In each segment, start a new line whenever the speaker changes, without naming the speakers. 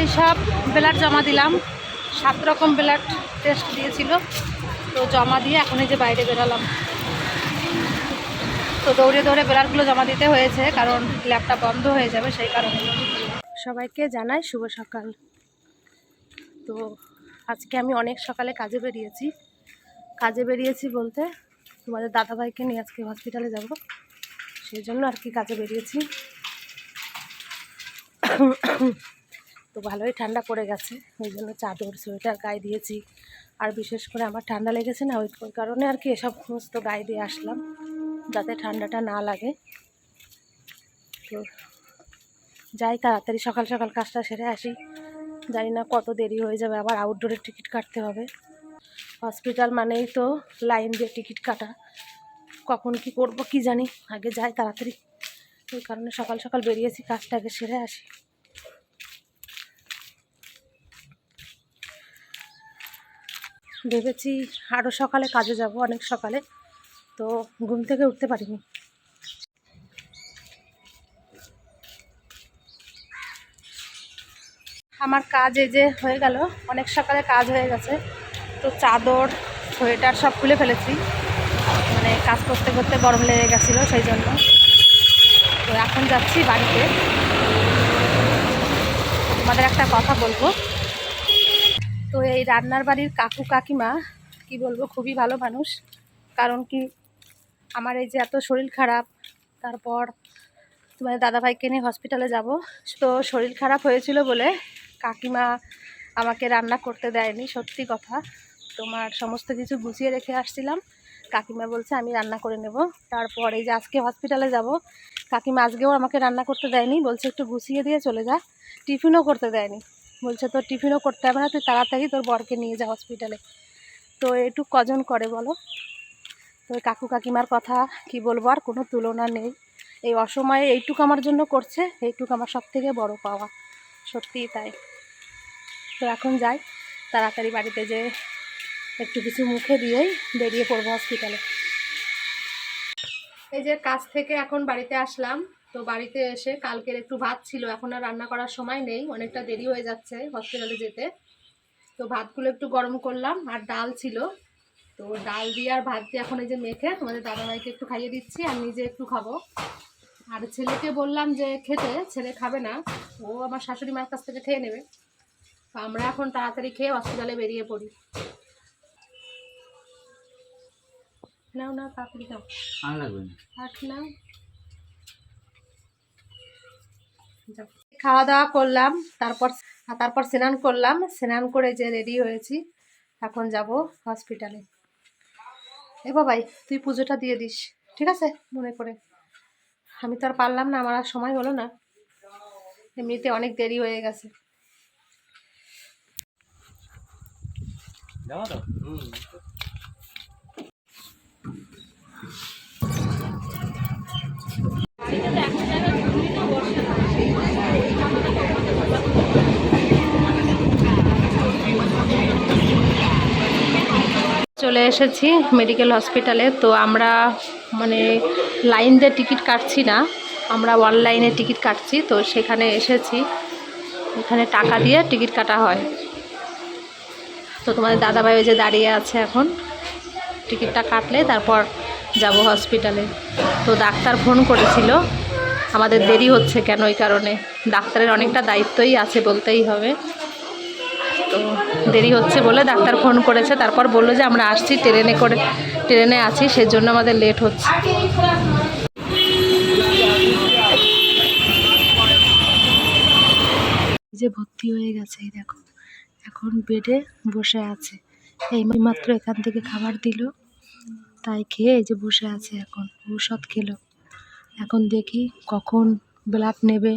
এই সব ব্লাড জমা দিলাম। সাত রকম ব্লাড টেস্ট দিয়েছিল। তো জমা দিয়ে এখন এই যে বাইরে বেরালাম। তো দৌড়ে দৌড়ে ব্লাডগুলো জমা দিতে হয়েছে, কারণ ল্যাবটা বন্ধ হয়ে যাবে, সেই কারণে। সবাইকে জানাই শুভ সকাল। তো আজকে আমি অনেক সকালে কাজে বেরিয়েছি। কাজে বেরিয়েছি বলতে তোমাদের দাদাভাইকে নিয়ে আজকে হসপিটালে যাব। সেই জন্য আর কি কাজে বেরিয়েছি। তো ভালোই ঠান্ডা পড়ে গেছে ওই জন্য চাদর, সোয়েটার গায়ে দিয়েছি। আর বিশেষ করে আমার ঠান্ডা লেগেছে না, ওই কারণে আর কি এসব সমস্ত গায়ে দিয়ে আসলাম, যাতে ঠান্ডাটা না লাগে। তো যাই তাড়াতাড়ি সকাল সকাল কাজটা সেরে আসি, জানি না কত দেরি হয়ে যাবে, আবার আউটডোরের টিকিট কাটতে হবে। হসপিটাল মানেই তো লাইন দিয়ে টিকিট কাটা, কখন কি করব কি জানি, আগে যাই তাড়াতাড়ি। ওই কারণে সকাল সকাল বেরিয়েছি, কাজটা আগে সেরে আসি। ভেবেছি আরও সকালে কাজে যাব, অনেক সকালে। তো ঘুম থেকে উঠতে পারিনি। আমার কাজ এই যে হয়ে গেল, অনেক সকালে কাজ হয়ে গেছে। তো চাদর, সোয়েটার সব খুলে ফেলেছি। মানে কাজ করতে করতে গরম লেগে গেছিল সেই জন্য। তো এখন যাচ্ছি বাড়িতে। তোমাদের একটা কথা বলব। তো এই রান্নার বাড়ির কাকু কাকিমা, কি বলব, খুবই ভালো মানুষ। কারণ কি, আমার এই যে এত শরীর খারাপ, তারপর তোমাদের দাদাভাইকে নিয়ে হসপিটালে যাব। তো শরীর খারাপ হয়েছিল বলে কাকিমা আমাকে রান্না করতে দেয়নি, সত্যি কথা। তোমার সমস্ত কিছু গুছিয়ে রেখে আসছিলাম। কাকিমা বলছে, আমি রান্না করে নেব। তারপর এই যে আজকে হসপিটালে যাব, কাকিমা আজকেও আমাকে রান্না করতে দেয়নি। বলছে, একটু গুছিয়ে দিয়ে চলে যা। টিফিনও করতে দেয়নি। বলছে, তোর টিফিনও করতে হবে না, তুই তাড়াতাড়ি তোর বরকে নিয়ে যা হসপিটালে তো একটু কজন করে বলো? তো কাকু কাকিমার কথা কি বলব, আর কোনো তুলনা নেই। এই অসময়ে এইটুকু আমার জন্য করছে, এইটুকু আমার সব থেকে বড় পাওয়া। সত্যিই তাই। তো এখন যাই, তাড়াতাড়ি বাড়িতে যে একটু কিছু মুখে দিয়েই বেরিয়ে পড়ব হসপিটালে এই যে কাজ থেকে এখন বাড়িতে আসলাম। তো বাড়িতে এসে কালকের একটু ভাত ছিল এখন আর রান্না করার সময় নেই অনেকটা দেরি হয়ে যাচ্ছে হসপিটালে যেতে। তো ভাতগুলো একটু গরম করলাম আর ডাল ছিল। তো ডাল দিয়ে আর ভাত দিয়ে এখন এই যে মেখে তোমাদের দাদাভাইকে একটু খাইয়ে দিচ্ছি আর নিজে একটু খাব। আর ছেলেকে বললাম যে খেতে ছেলে খাবে না ও আমার শাশুড়ি মার কাছ থেকে খেয়ে নেবে। তো আমরা এখন তাড়াতাড়ি খেয়ে হসপিটালে বেরিয়ে পড়ি। নাও না কাকুরি নাও
আর লাগবে না।
আট নাও। খাওয়া দাওয়া করলাম তারপর আর তারপর স্নান করলাম স্নান করে যে রেডি হয়েছি এখন যাব হসপিটালে এ বাবাই তুই পুজোটা দিয়ে দিস ঠিক আছে? মনে করে। আমি তো আর পারলাম না আমার আর সময় হলো না। এমনিতে অনেক দেরি হয়ে গেছে। চলে এসেছি মেডিকেল হসপিটালে। তো আমরা মানে লাইন দিয়ে টিকিট কাটছি না, আমরা অনলাইনে টিকিট কাটছি, তো সেখানে এসেছি। এখানে টাকা দিয়ে টিকিট কাটা হয়। তো তোমাদের দাদাভাই যে দাঁড়িয়ে আছে এখন। টিকিটটা কাটলে তারপর যাব হসপিটালে তো ডাক্তার ফোন করেছিল, আমাদের দেরি হচ্ছে কেন ওই কারণে। ডাক্তারের অনেকটা দায়িত্বই আছে বলতেই হবে। তো দেরি হচ্ছে বলে ডাক্তার ফোন করেছে। তারপর বলল যে আমরা আসছি, ট্রেনে করে, ট্রেনে আছি, সেজন্য আমাদের লেট হচ্ছে। যে ভর্তি হয়ে গেছে, এই দেখো। এখন বেডে বসে আছে। এই মাত্র এখান থেকে খাবার দিল, তাই খেয়ে এই যে বসে আছে এখন। ঔষধ খেলো। এখন দেখি কখন ব্লাড নেবে,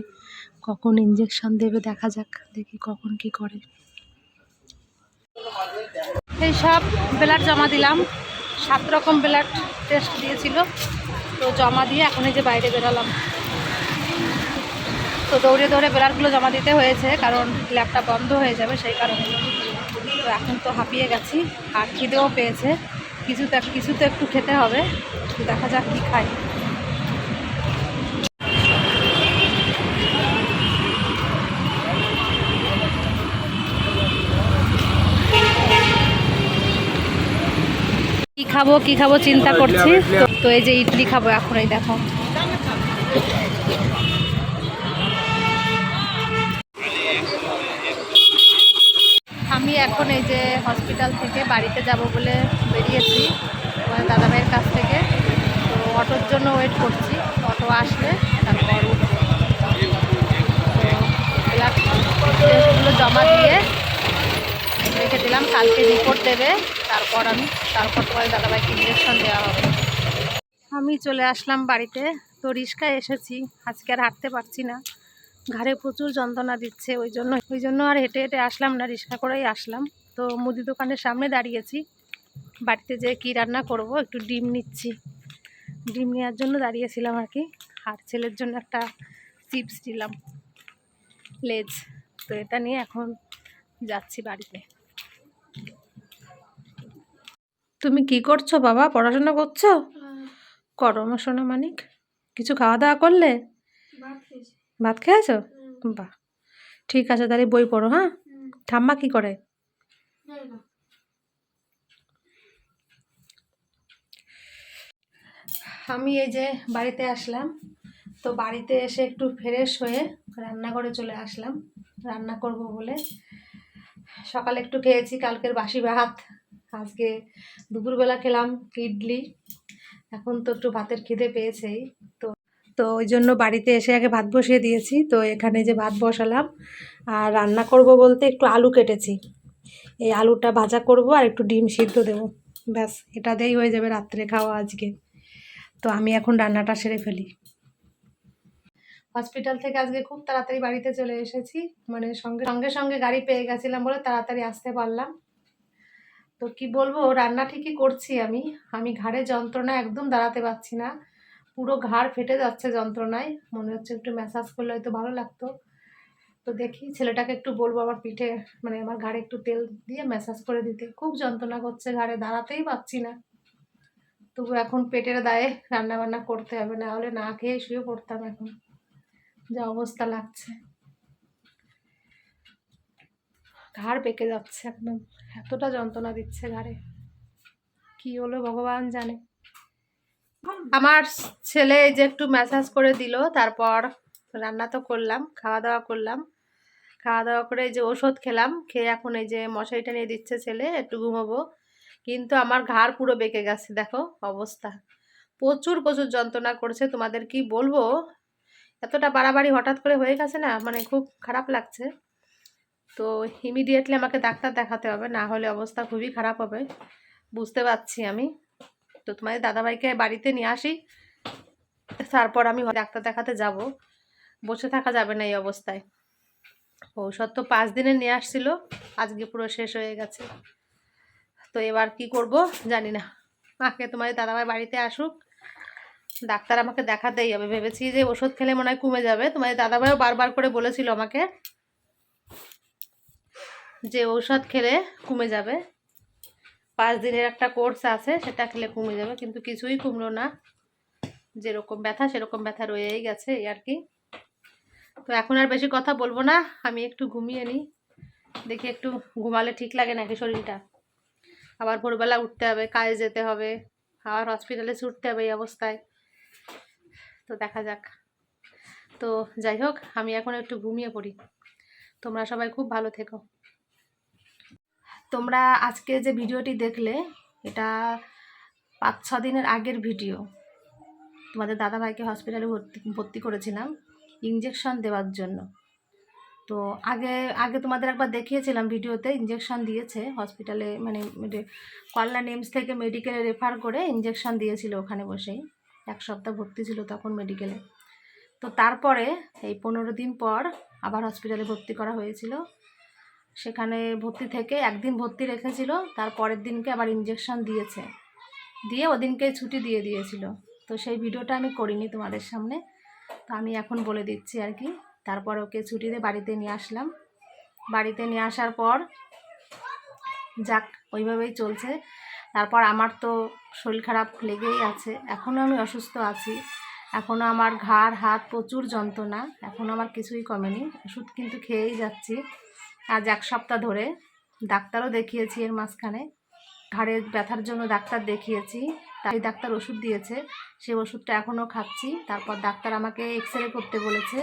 কখন ইঞ্জেকশন দেবে, দেখা যাক। দেখি কখন কি করে। এই সব ব্লাড জমা দিলাম। সাত রকম ব্লাড টেস্ট দিয়েছিল। তো জমা দিয়ে এখন এই যে বাইরে বেরালাম। তো দৌড়ে দৌড়ে ব্লাডগুলো জমা দিতে হয়েছে, কারণ ল্যাবটা বন্ধ হয়ে যাবে সেই কারণে। তো এখন তো হাঁপিয়ে গেছি, আর খিদেও পেয়েছে। কিছু কিছু তো একটু খেতে হবে। দেখা যাক কী খাই খাব, কি খাব চিন্তা করছি। তো এই যে ইডলি খাব এখন, এই দেখো। আমি এখন এই যে হসপিটাল থেকে বাড়িতে যাব বলে বেরিয়েছি, আমার দাদাভাইয়ের কাছ থেকে। তো অটোর জন্য ওয়েট করছি, অটো আসলে তারপর জমা দিয়ে রেখে দিলাম, কালকে রিপোর্ট দেবে, তারপর আমি, তারপর তোমার দাদাভাইকে ইঞ্জেকশন দেওয়া হবে। আমি চলে আসলাম বাড়িতে, তো রিক্সায় এসেছি, আজকে আর হাঁটতে পারছি না। ঘাড়ে প্রচুর যন্ত্রণা দিচ্ছে, ওই জন্য ওই জন্য আর হেঁটে হেঁটে আসলাম না রিক্সা করেই আসলাম। তো মুদি দোকানের সামনে দাঁড়িয়েছি, বাড়িতে যে কী রান্না করব, একটু ডিম নিচ্ছি। ডিম নেওয়ার জন্য দাঁড়িয়েছিলাম আর কি, আর ছেলের জন্য একটা চিপস দিলাম লেজ। তো এটা নিয়ে এখন যাচ্ছি বাড়িতে। তুমি কি করছ বাবা? পড়াশোনা করছ? করো আমার সোনা মানিক। কিছু খাওয়া দাওয়া করলে? ভাত খেয়েছো। বাহ। ঠিক আছে তাহলে বই পড়ো হ্যাঁ? ঠাম্মা কি করে? আমি এই যে বাড়িতে আসলাম। তো বাড়িতে এসে একটু ফ্রেশ হয়ে রান্নাঘরে চলে আসলাম। রান্না করব বলে। সকালে একটু খেয়েছি কালকের বাসি ভাত। আজকে দুপুরবেলা খেলাম ইডলি। এখন তো একটু ভাতের খিদে পেয়েছেই। তো তো ওই জন্য বাড়িতে এসে আগে ভাত বসিয়ে দিয়েছি। তো এখানে যে ভাত বসালাম আর রান্না করব বলতে একটু আলু কেটেছি। এই আলুটা ভাজা করব আর একটু ডিম সিদ্ধ দেবো। ব্যাস, এটা দিয়েই হয়ে যাবে রাত্রে খাওয়া আজকে। তো আমি এখন রান্নাটা সেরে ফেলি। হসপিটাল থেকে আজকে খুব তাড়াতাড়ি বাড়িতে চলে এসেছি। মানে সঙ্গে সঙ্গে সঙ্গে গাড়ি পেয়ে গেছিলাম বলে তাড়াতাড়ি আসতে পারলাম। তো কি বলব, রান্না ঠিকই করছি আমি। আমি ঘাড়ে যন্ত্রণা একদম দাঁড়াতে পারছি না। পুরো ঘাড় ফেটে যাচ্ছে যন্ত্রণায়। মনে হচ্ছে একটু ম্যাসাজ করলে হয়তো ভালো লাগতো। তো দেখি, ছেলেটাকে একটু বলব আমার পিঠে মানে আমার ঘাড়ে একটু তেল দিয়ে ম্যাসাজ করে দিতে। খুব যন্ত্রণা করছে, ঘাড়ে দাঁড়াতেই পারছি না। তবু এখন পেটের দায়ে রান্না বান্না করতে হবে, না হলে না খেয়ে শুয়ে পড়তাম এখন। যা অবস্থা লাগছে। ঘাড় পেকে যাচ্ছে একদম। এতটা যন্ত্রণা দিচ্ছে ঘাড়ে। কি হলো ভগবান জানে। আমার ছেলে যে একটু ম্যাসাজ করে দিল, তারপর রান্না তো করলাম খাওয়া দাওয়া করলাম। খাওয়া দাওয়া করে যে ওষুধ খেলাম, খেয়ে এখন এই যে মশারিটা নিয়ে দিচ্ছে ছেলে, একটু ঘুমোবো। কিন্তু আমার ঘাড় পুরো বেঁকে গেছে, দেখো অবস্থা। প্রচুর প্রচুর যন্ত্রণা করছে, তোমাদের কি বলব? এতটা বাড়াবাড়ি হঠাৎ করে হয়ে গেছে না মানে খুব খারাপ লাগছে। তো ইমিডিয়েটলি আমাকে ডাক্তার দেখাতে হবে, না হলে অবস্থা খুবই খারাপ হবে। বুঝতে পারছি আমি। তো তোমাদের দাদাভাইকে বাড়িতে নিয়ে আসি। তারপর আমি ডাক্তার দেখাতে যাব। বসে থাকা যাবে না এই অবস্থায়। ঔষধ তো পাঁচ দিনে নিয়ে আসছিল, আজকে পুরো শেষ হয়ে গেছে। তো এবার কি করব জানি না। আগে তোমাদের দাদাভাই বাড়িতে আসুক। ডাক্তার আমাকে দেখাতেই হবে। ভেবেছি যে ওষুধ খেলে মনে হয় কমে যাবে। তোমাদের দাদাভাইও বারবার করে বলেছিল আমাকে। যে ঔষধ খেলে কমে যাবে। পাঁচ দিনের একটা কোর্স আছে, সেটা খেলে কমে যাবে, কিন্তু কিছুই কমলো না। যেরকম ব্যথা, সেরকম ব্যথা রয়েই গেছে আর কি। তো এখন আর বেশি কথা বলব না, আমি একটু ঘুমিয়ে নিই। দেখি একটু ঘুমালে ঠিক লাগে নাকি শরীরটা? আবার ভোরবেলা উঠতে হবে, কাজে যেতে হবে, আবার হসপিটালে ছুটতে হবে এই অবস্থায়। তো দেখা যাক। তো যাই হোক, আমি এখন একটু ঘুমিয়ে পড়ি। তোমরা সবাই খুব ভালো থেকো। তোমরা আজকে যে ভিডিওটি দেখলে, এটা পাঁচ, ছ দিনের আগের ভিডিও। তোমাদের দাদাভাইকে হসপিটালে ভর্তি ভর্তি করেছিলাম ইঞ্জেকশন দেওয়ার জন্য। তো আগে আগে তোমাদের একবার দেখিয়েছিলাম ভিডিওতে ইঞ্জেকশন দিয়েছে, হসপিটালে মানে কল্যাণ এমস থেকে মেডিকেলে রেফার করে ইঞ্জেকশন দিয়েছিল ওখানে বসেই। এক সপ্তাহ ভর্তি ছিল তখন মেডিকেলে। তো তারপরে এই পনেরো দিন পর আবার হসপিটালে ভর্তি করা হয়েছিল। সেখানে ভর্তি থেকে একদিন ভর্তি রেখেছিল, তার পরের দিনকে আবার ইঞ্জেকশন দিয়েছে। দিয়ে ওদিনকে ছুটি দিয়ে দিয়েছিল। তো সেই ভিডিওটা আমি করিনি তোমাদের সামনে। তো আমি এখন বলে দিচ্ছি আর কি, তারপর ওকে ছুটিতে বাড়িতে নিয়ে আসলাম। বাড়িতে নিয়ে আসার পর যাক, ওইভাবেই চলছে। তারপর আমার তো শরীর খারাপ লেগেই আছে। এখনও আমি অসুস্থ আছি। এখনও আমার ঘাড়, হাত প্রচুর যন্ত্রণা। এখনও আমার কিছুই কমেনি। ওষুধ কিন্তু খেয়েই যাচ্ছি। আজ এক সপ্তাহ ধরে ডাক্তারও দেখিয়েছি এর মাঝখানে। ঘাড়ে ব্যথার জন্য ডাক্তার দেখিয়েছি, তাই ডাক্তার ওষুধ দিয়েছে। সেই ওষুধটা এখনও খাচ্ছি। তারপর ডাক্তার আমাকে এক্স রে করতে বলেছে।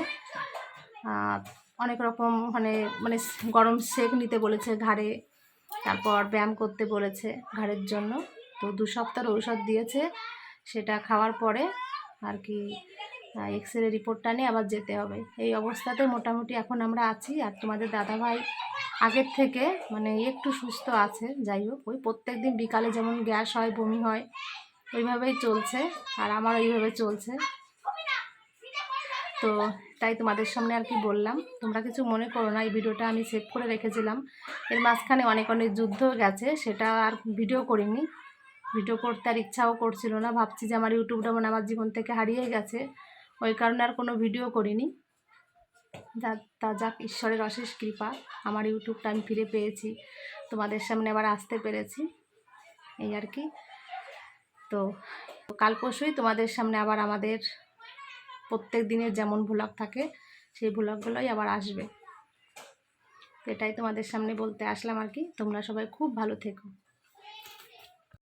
অনেক রকম মানে মানে গরম সেক নিতে বলেছে ঘাড়ে। তারপর ব্যায়াম করতে বলেছে ঘাড়ের জন্য। তো দু সপ্তাহের ঔষধ দিয়েছে। সেটা খাওয়ার পরে আর কি এক্স রে রিপোর্টটা নিয়ে আবার যেতে হবে। এই অবস্থাতে মোটামুটি এখন আমরা আছি আর তোমাদের দাদাভাই আগের থেকে মানে একটু সুস্থ আছে, যাই হোক। ওই প্রত্যেক দিন বিকালে যেমন গ্যাস হয়, বমি হয়, ওইভাবেই চলছে আর আমার ওইভাবে চলছে। তো তাই তোমাদের সামনে আর কি বললাম, তোমরা কিছু মনে করো না, এই ভিডিওটা আমি সেভ করে রেখেছিলাম। এর মাঝখানে অনেক অনেক যুদ্ধ গেছে, সেটা আর ভিডিও করিনি। ভিডিও করতে আর ইচ্ছাও করছিল না, ভাবছি যে আমার ইউটিউবটা মানে আমার জীবন থেকে হারিয়ে গেছে। ওই কারণে আর কোনো ভিডিও করিনি। যা, তা যাক, ঈশ্বরের অশেষ কৃপা। আমার ইউটিউবটা আমি ফিরে পেয়েছি। তোমাদের সামনে আবার আসতে পেরেছি। এই আর কি। তো কাল পরশুই তোমাদের সামনে আবার আমাদের প্রত্যেক দিনের যেমন ভ্লগ থাকে, সেই ভ্লগগুলোই আবার আসবে। এটাই তোমাদের সামনে বলতে আসলাম আর কি। তোমরা সবাই খুব ভালো থেকো।